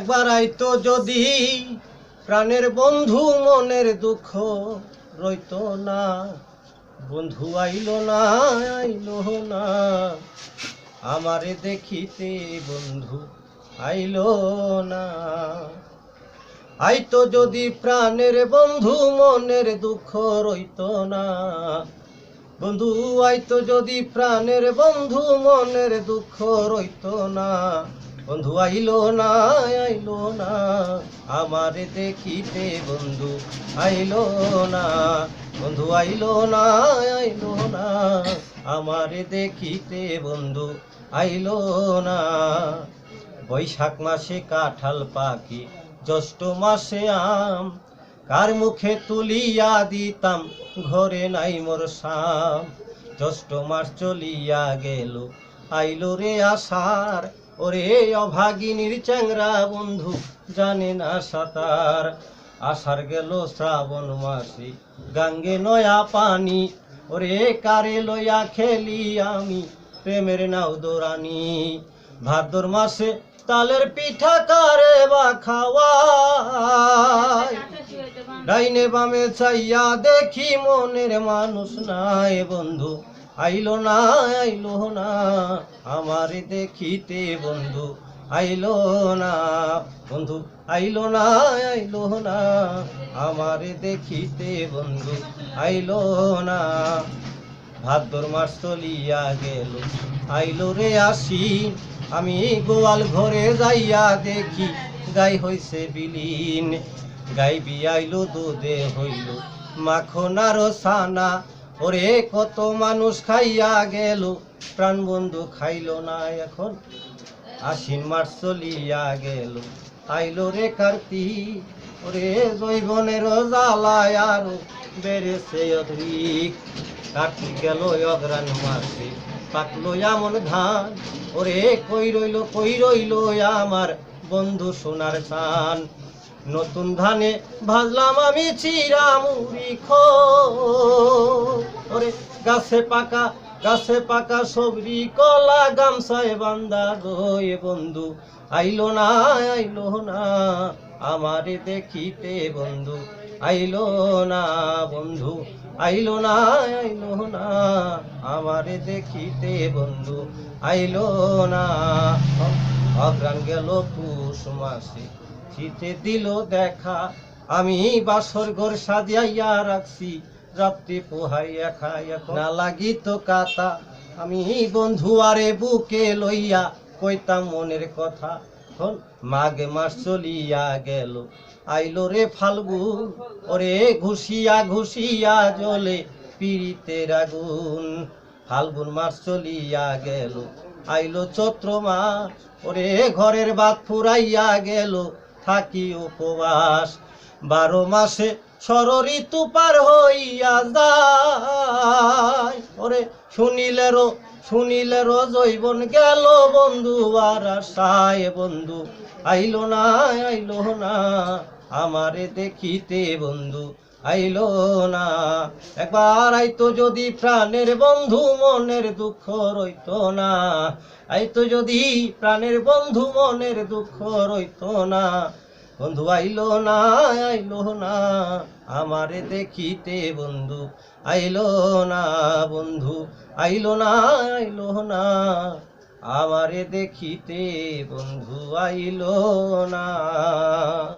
একবার আইতো যদি প্রাণের বন্ধু, মনের দুঃখ রইতো না। বন্ধু আইল না আইল না। আমারে দেখিতে বন্ধু আইল না। আইতো যদি প্রাণের বন্ধু, মনের দুঃখ রইত না। বন্ধু আইতো যদি প্রাণের বন্ধু, মনের দুঃখ রইত না। বন্ধু, আইলো না আইলো না। আমারে দেখিতে বন্ধু, আইলো না। বন্ধু, আইলো না আইলো না। আমারে দেখিতে বন্ধু, আইলো না। বৈশাখ মাসে কাঁঠাল পাখি, জ্যৈষ্ঠ মাসে আম। কার মুখে তুলিয়া দিতাম, ঘরে নাই মোর সাম জ্যৈষ্ঠ মাস চলিয়া গেল, আইলো রে আসার ওরে অভাগিনীর চ্যাংরা বন্ধু, জানে না সাঁতার। আষাঢ় গেল শ্রাবণ মাসে, গাঙ্গে নয়া পানি। ওরে কারে লইয়া খেলি আমি প্রেমের নাও দোরানি। ভাদ্র মাসে তালের পিঠা কারে বা খাওয়া ডাইনে বামে চাইয়া দেখি মনের মানুষ নাই বন্ধু। আইলো না আইলো না, আমারে দেখিতে বন্ধু আইলো না, বন্ধু আইলো না আইলো না, আমারে দেখিতে বন্ধু আইলো না। ভাদ্র মাস চলিয়া গেল, আইলো রে আসি, আমি গোয়াল ঘরে যাইয়া দেখি, গাই হইছে বিলীন গাই বিয়াইলো দুধে হইল, মাখন আর সানা ওরে কত মানুষ খাইয়া গেল, প্রাণ বন্ধু খাইলো না এখন। আশ্বিন মাস চলিয়া গেল, আইলো রে কার্তিক ওরে জৈবনের জ্বালায় আরও বেড়েছে অধিক। কার্তিক গেল অগ্রাণ মাসে, পাকলো এমন ধান। ওরে কই রইল কই রইল আমার বন্ধু সোনার চান। নতুন ধানে ভাজলাম আমি চিরা মুড়ি খো ওরে, গাছে পাকা গাছে পাকা সবরি কলা গামছায় বান্দা গয়ে বন্ধু। আইলো না আইলো না, আমারে দেখিতে বন্ধু। আইলো না, বন্ধু। আইলো না আইলো না, আমারে দেখিতে বন্ধু। আইলো না অগ্রাণ গেল পুষ মাসে। শীতে দিল দেখা। আমি বাসর ঘর সাজিয়াইয়া রাখছি। রাত্রি পোহাইয়া খাই এখন। না লাগিত কাতা আমি বন্ধু আরে বুকে লইয়া কইতাম মনের কথা। মাঘে মাস চলিয়া গেল। আইলো রে ফাল্গুন। ওরে ঘুষিয়া ঘুষিয়া জলে পিড়িতের আগুন। ফাল্গুন মাস চলিয়া গেল। আইলো চৈত্র মাস। ওরে ঘরের বাদ ফুরাইয়া গেল। থাকি উপবাস। বারো মাসে ঋতু পার হইয়া যায়। ওরে শুনিলেরও শুনিলেরও জৈবন গেল বন্ধু আর আশায় বন্ধু। আইল না আইল না, আমারে দেখিতে বন্ধু। আইলো না। একবার আইতো যদি প্রাণের বন্ধু, মনের দুঃখ রইতো না। আইতো যদি প্রাণের বন্ধু, মনের দুঃখ রইত না। বন্ধু আইলো না আইলো না। আমারে দেখিতে বন্ধু আইলো না, বন্ধু আইলো না আইলো না। আমারে দেখিতে বন্ধু আইলো না।